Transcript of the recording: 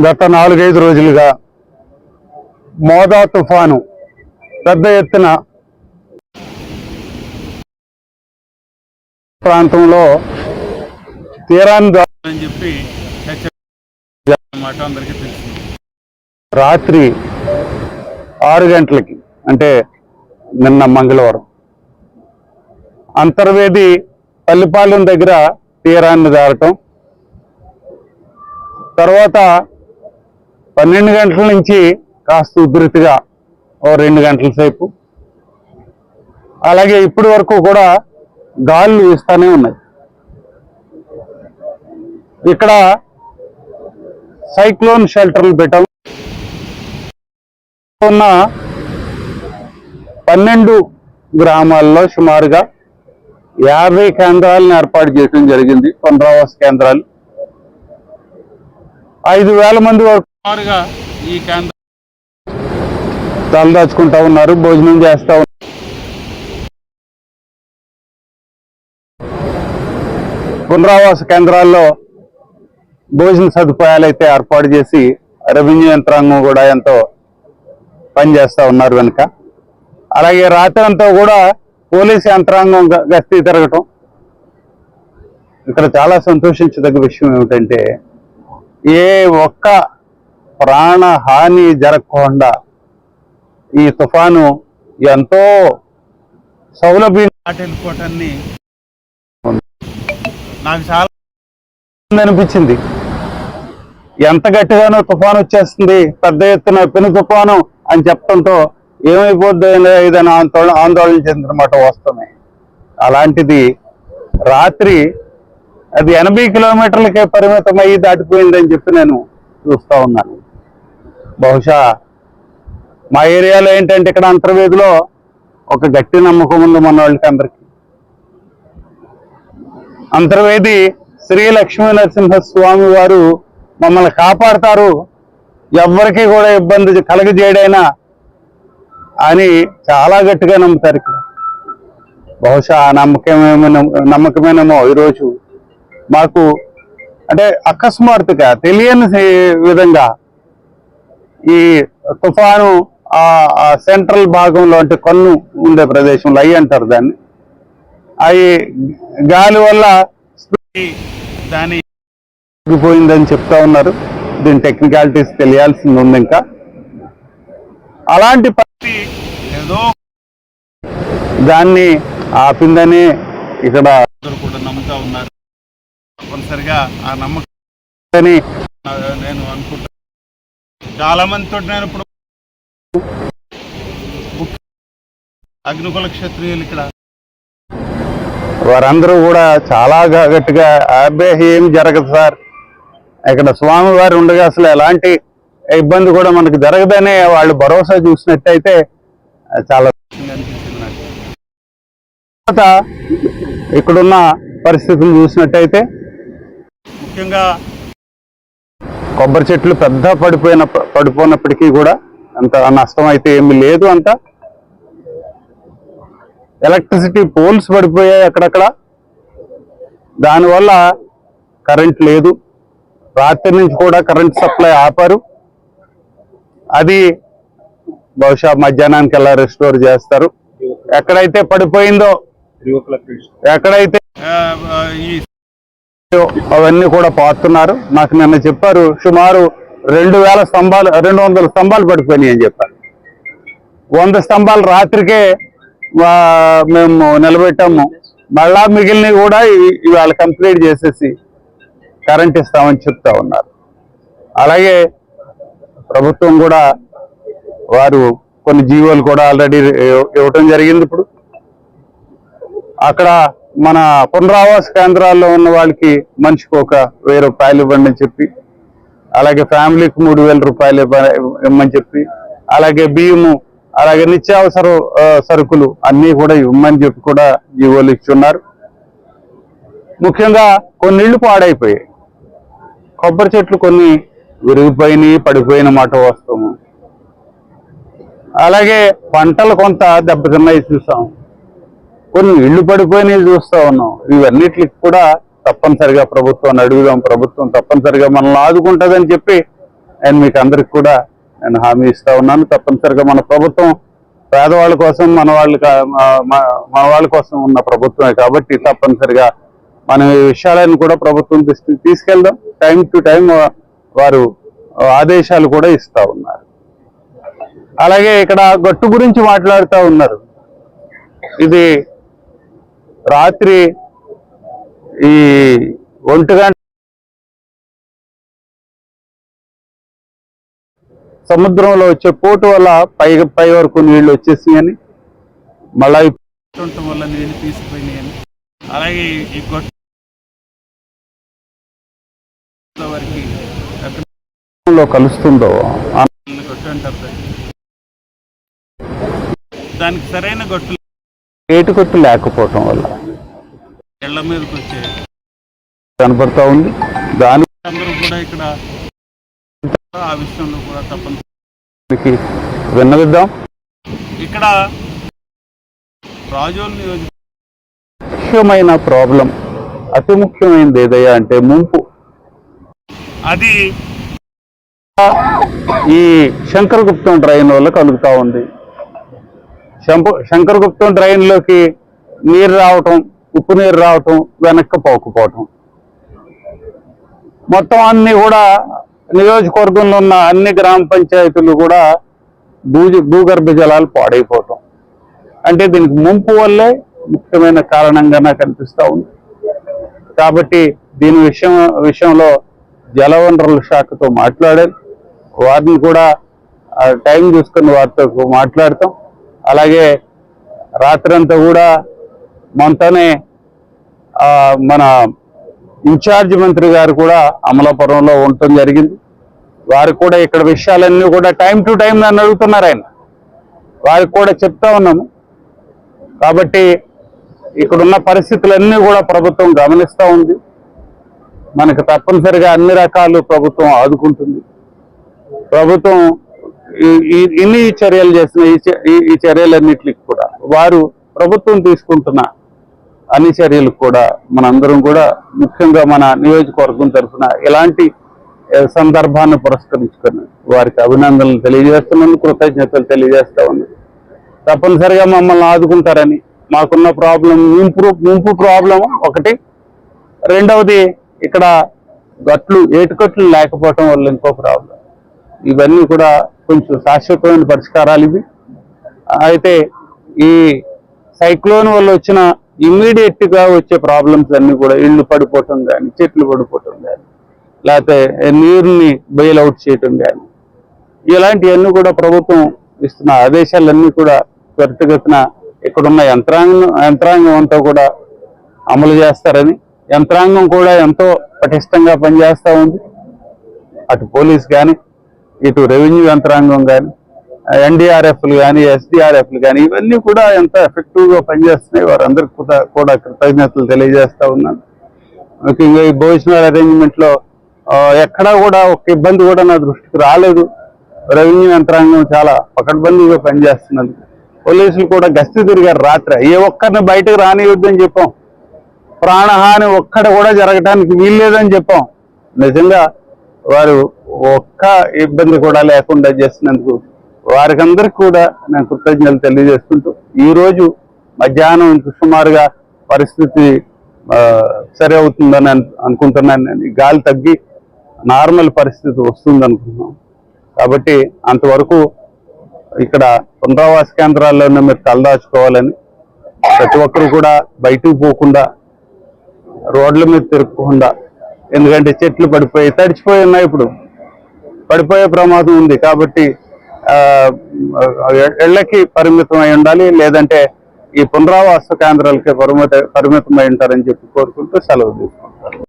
గత నాలుగైదు రోజులుగా మోదా తుఫాను పెద్ద ఎత్తున ప్రాంతంలో తీరాన్ని అని చెప్పి మాట అందరికీ తెలిసింది రాత్రి ఆరు గంటలకి అంటే నిన్న మంగళవారం అంతర్వేది పల్లిపాలెం దగ్గర తీరాన్ని దాటం తర్వాత పన్నెండు గంటల నుంచి కాస్త ఉధృతిగా ఓ రెండు గంటల సేపు. అలాగే ఇప్పటి వరకు కూడా గాలులు వీస్తూనే ఉన్నాయి. ఇక్కడ సైక్లోన్ షెల్టర్లు పెట్టాం. ఉన్న పన్నెండు గ్రామాల్లో సుమారుగా యాభై కేంద్రాలను ఏర్పాటు చేయడం జరిగింది. పునరావాస కేంద్రాలు. ఐదు వేల మంది వరకు ఈ కేంద్రం తలదాచుకుంటా ఉన్నారు భోజనం చేస్తా ఉన్నారు. పునరావాస కేంద్రాల్లో భోజన సదుపాయాలు అయితే ఏర్పాటు చేసి రెవెన్యూ యంత్రాంగం కూడా ఎంతో పనిచేస్తూ ఉన్నారు వెనుక అలాగే రాత్రి అంతా కూడా పోలీస్ యంత్రాంగం గస్తీ తిరగటం ఇక్కడ చాలా సంతోషించదగ్గ విషయం ఏమిటంటే ఏ ఒక్క ప్రాణ హాని జరగకుండా ఈ తుఫాను ఎంతో సౌలభ్యం దాటెళ్ళిపోవటాన్ని నాకు చాలా అనిపించింది. ఎంత గట్టిగానో తుఫాను వచ్చేస్తుంది పెద్ద ఎత్తున పెను తుఫాను అని చెప్పడంతో ఏమైపోద్దో ఏదైనా ఆందోళన ఆందోళన చెందినమాట వస్తున్నాయి అలాంటిది రాత్రి అది ఎనభై కిలోమీటర్లకే పరిమితం అయ్యి దాటిపోయిందని చెప్పి నేను చూస్తా ఉన్నాను. బహుశా మా ఏరియాలో ఏంటంటే ఇక్కడ అంతర్వేదిలో ఒక గట్టి నమ్మకం ఉంది మన వాళ్ళకి అందరికీ. అంతర్వేది శ్రీ లక్ష్మీ నరసింహ స్వామి వారు మమ్మల్ని కాపాడతారు. ఎవ్వరికి కూడా ఇబ్బంది కలగజేయడైనా అని చాలా గట్టిగా నమ్ముతారు ఇక్కడ. బహుశా ఆ నమ్మకమేమో నమ్మకమేనేమో ఈరోజు మాకు అంటే అకస్మాత్తుగా తెలియని విధంగా ఈ తుఫాను ఆ సెంట్రల్ భాగంలో అంటే కన్ను ఉండే ప్రదేశంలో అయ్యి అంటారు దాన్ని. అవి గాలి వల్ల దాని ఆగిపోయిందని చెప్తా ఉన్నారు. దీని టెక్నికాలిటీస్ తెలియాల్సింది ఉంది ఇంకా. అలాంటి ప- దాన్ని ఆపిందని ఇక్కడ అందరూ కూడా నమ్ముతా ఉన్నారు. తప్పనిసరిగా ఆ నమ్మకం నేను అనుకుంటా చాలా మందితో నేను ఇప్పుడు అగ్నికుల క్షత్రియులు ఇక్కడ. వారందరూ కూడా చాలా గట్టిగా అబ్బే ఏం జరగదు సార్. ఇక్కడ స్వామి వారు ఉండగా అసలు ఎలాంటి ఇబ్బంది కూడా మనకు జరగదనే వాళ్ళు భరోసా చూసినట్టయితే చాలా తర్వాత ఇక్కడున్న పరిస్థితులు చూసినట్టయితే ముఖ్యంగా కొబ్బరి చెట్లు పెద్ద పడిపోయిన పడిపోయినప్పటికీ కూడా అంత నష్టం అయితే ఏమీ లేదు అంత. ఎలక్ట్రిసిటీ పోల్స్ పడిపోయాయి అక్కడక్కడ. దానివల్ల కరెంట్ లేదు. రాత్రి నుంచి కూడా కరెంట్ సప్లై ఆపారు. అది బహుశా మధ్యాహ్నానికి ఎలా రెస్టోర్ చేస్తారు. ఎక్కడైతే పడిపోయిందో ఎక్కడైతే అవన్నీ కూడా పాతున్నారు నాకు నిన్న చెప్పారు సుమారు రెండు వేల స్తంభాలు రెండు వందల స్తంభాలు పడిపోయినాయి అని చెప్పారు. వంద స్తంభాలు రాత్రికే మేము నిలబెట్టాము. మళ్ళా మిగిలినవి కూడా ఇవాళ కంప్లీట్ చేసేసి కరెంట్ ఇస్తామని చెప్తా ఉన్నారు. అలాగే ప్రభుత్వం కూడా వారు కొన్ని జీవోలు కూడా ఆల్రెడీ ఇవ్వటం జరిగింది ఇప్పుడు. అక్కడ మన పునరావాస కేంద్రాల్లో ఉన్న వాళ్ళకి మనిషికి ఒక వెయ్యి రూపాయలు ఇవ్వండి అని చెప్పి అలాగే ఫ్యామిలీకి మూడు వేల రూపాయలు ఇవ్వమని చెప్పి అలాగే బియ్యము అలాగే నిత్యావసర సరుకులు అన్నీ కూడా ఇవ్వమని చెప్పి కూడా జీవోలు ఇచ్చున్నారు. ముఖ్యంగా కొన్ని ఇళ్ళు పాడైపోయాయి. కొబ్బరి చెట్లు కొన్ని విరిగిపోయినాయి పడిపోయిన మాట వస్తాము అలాగే పంటలు కొంత దెబ్బతిన్నాయి చూసాం. కొన్ని ఇళ్ళు పడిపోయినాయి చూస్తా ఉన్నాం. ఇవన్నిటికి కూడా తప్పనిసరిగా ప్రభుత్వాన్ని అడుగుదాం. ప్రభుత్వం తప్పనిసరిగా మనల్ని ఆదుకుంటుందని చెప్పి నేను మీకు అందరికి కూడా నేను హామీ ఇస్తా ఉన్నాను. తప్పనిసరిగా మన ప్రభుత్వం పేదవాళ్ళ కోసం మన వాళ్ళ మా- మా- మన వాళ్ళ కోసం ఉన్న ప్రభుత్వమే కాబట్టి తప్పనిసరిగా మనం ఈ విషయాలను కూడా ప్రభుత్వం దృష్టికి తీసుకెళ్దాం. టైం టు టైం వారు ఆదేశాలు కూడా ఇస్తూ ఉన్నారు. అలాగే ఇక్కడ గట్టు గురించి మాట్లాడుతూ ఉన్నారు. ఇది రాత్రి ఈ ఒంటి గంట సముద్రంలో వచ్చే పోటు వల్ల పై పై వరకు నీళ్ళు వచ్చేసినాయని మళ్ళా ఉండటం వల్ల నీళ్ళు తీసిపోయినాయని. అలాగే ఈ గొట్టు వరకు ఎక్కడ లో కలుస్తుందో గొట్టు. దానికి సరైన గొట్టు ఏటు కొట్టు లేకపోవటం వల్ల. ఇళ్ళ మీదకి వచ్చే కనపడతా ఉంది. దానికి అందరూ కూడా ఇక్కడ ఆ విషయంలో కూడా తప్పనిసరి విన్నవిద్దాం. ఇక్కడ రాజోల్ నియోజక ముఖ్యమైన ప్రాబ్లం అతి ముఖ్యమైనది ఏదయ్యా అంటే ముంపు. అది ఈ శంకరగుప్తం డ్రైన్ వల్ల కలుగుతా ఉంది. శంపు శంకరగుప్తం డ్రైన్లోకి నీరు రావటం ఉప్పు నీరు రావటం వెనక్కి పోకపోవటం. మొత్తం అన్ని కూడా నియోజకవర్గంలో ఉన్న అన్ని గ్రామ పంచాయతీలు కూడా భూ భూగర్భ జలాలు పాడైపోవటం. అంటే దీనికి ముంపు వల్లే ముఖ్యమైన కారణంగా నాకు అనిపిస్తూ ఉంది. కాబట్టి దీని విషయం విషయంలో జలవనరుల శాఖతో మాట్లాడాలి వారిని కూడా టైం చూసుకుని వారితో మాట్లాడతాం. అలాగే రాత్రంతా కూడా మనతోనే మన ఇన్ఛార్జ్ మంత్రి గారు కూడా అమలాపురంలో ఉండటం జరిగింది. వారు కూడా ఇక్కడ విషయాలన్నీ కూడా టైం టు టైం నన్ను అడుగుతున్నారు ఆయన. వారికి కూడా చెప్తా ఉన్నాము. కాబట్టి ఇక్కడున్న పరిస్థితులన్నీ కూడా ప్రభుత్వం గమనిస్తూ ఉంది. మనకు తప్పనిసరిగా అన్ని రకాలు ప్రభుత్వం ఆదుకుంటుంది. ప్రభుత్వం ఈ- ఇన్ని చర్యలు చేసిన ఈ ఈ- చర్యలన్నిటికి కూడా వారు ప్రభుత్వం తీసుకుంటున్న అన్ని చర్యలకు కూడా మనందరం కూడా ముఖ్యంగా మన నియోజకవర్గం తరఫున ఇలాంటి సందర్భాన్ని పురస్కరించుకొని వారికి అభినందనలు తెలియజేస్తున్నాను కృతజ్ఞతలు తెలియజేస్తా ఉన్నాను. తప్పనిసరిగా మమ్మల్ని ఆదుకుంటారని మాకున్న ప్రాబ్లం ముంపు ముంపు ప్రాబ్లం ఒకటి. రెండవది ఇక్కడ గట్లు ఏటుకట్లు లేకపోవటం వల్ల ఇంకో ప్రాబ్లం. ఇవన్నీ కూడా కొంచెం శాశ్వతమైన పరిష్కారాలు ఇవి. అయితే ఈ సైక్లోన్ వల్ల వచ్చిన ఇమ్మీడియట్గా వచ్చే ప్రాబ్లమ్స్ అన్నీ కూడా ఇళ్ళు పడిపోవటం కానీ చెట్లు పడిపోవటం కానీ లేకపోతే నీరుని బెయిల్ అవుట్ చేయటం కానీ ఇలాంటివన్నీ కూడా ప్రభుత్వం ఇస్తున్న ఆదేశాలన్నీ కూడా త్వరితగతిన ఇక్కడున్న యంత్రాంగం యంత్రాంగం అంతా కూడా అమలు చేస్తారని యంత్రాంగం కూడా ఎంతో పటిష్టంగా పనిచేస్తూ ఉంది. అటు పోలీస్ కానీ ఇటు రెవెన్యూ యంత్రాంగం కానీ ఎన్డీఆర్ఎఫ్లు కానీ ఎస్డీఆర్ఎఫ్లు కానీ ఇవన్నీ కూడా ఎంత ఎఫెక్టివ్గా పనిచేస్తున్నాయి వారందరికీ కూడా కూడా కృతజ్ఞతలు తెలియజేస్తూ ఉన్నాను. ముఖ్యంగా ఈ భోజనాల అరేంజ్మెంట్లో ఎక్కడా కూడా ఒక ఇబ్బంది కూడా నా దృష్టికి రాలేదు. రెవెన్యూ యంత్రాంగం చాలా పకడ్బందీగా పనిచేస్తున్నది. పోలీసులు కూడా గస్తీ తిరిగారు రాత్రి. ఏ ఒక్కరిని బయటకు రానియొద్దని చెప్పాం. ప్రాణహాని ఒక్కడ కూడా జరగటానికి వీల్లేదని చెప్పాం. నిజంగా వారు ఒక్క ఇబ్బంది కూడా లేకుండా చేసినందుకు వారికందరికి కూడా నేను కృతజ్ఞతలు తెలియజేసుకుంటూ ఈరోజు మధ్యాహ్నం సుమారుగా పరిస్థితి సరి అవుతుందని అనుకుంటున్నాను నేను. గాలి తగ్గి నార్మల్ పరిస్థితి వస్తుంది అనుకుంటున్నాం కాబట్టి అంతవరకు ఇక్కడ పునరావాస కేంద్రాల్లోనే మీరు తలదాచుకోవాలని ప్రతి ఒక్కరు కూడా బయటకు పోకుండా రోడ్ల మీద తిరగకుండా ఎందుకంటే చెట్లు పడిపోయి తడిచిపోయి ఉన్నాయి ఇప్పుడు. పడిపోయే ప్రమాదం ఉంది కాబట్టి ఇళ్ళకి పరిమితమై ఉండాలి లేదంటే ఈ పునరావాస కేంద్రాలకి పరిమిత పరిమితం ఉంటారని చెప్పి కోరుకుంటూ సెలవు తీసుకుంటారు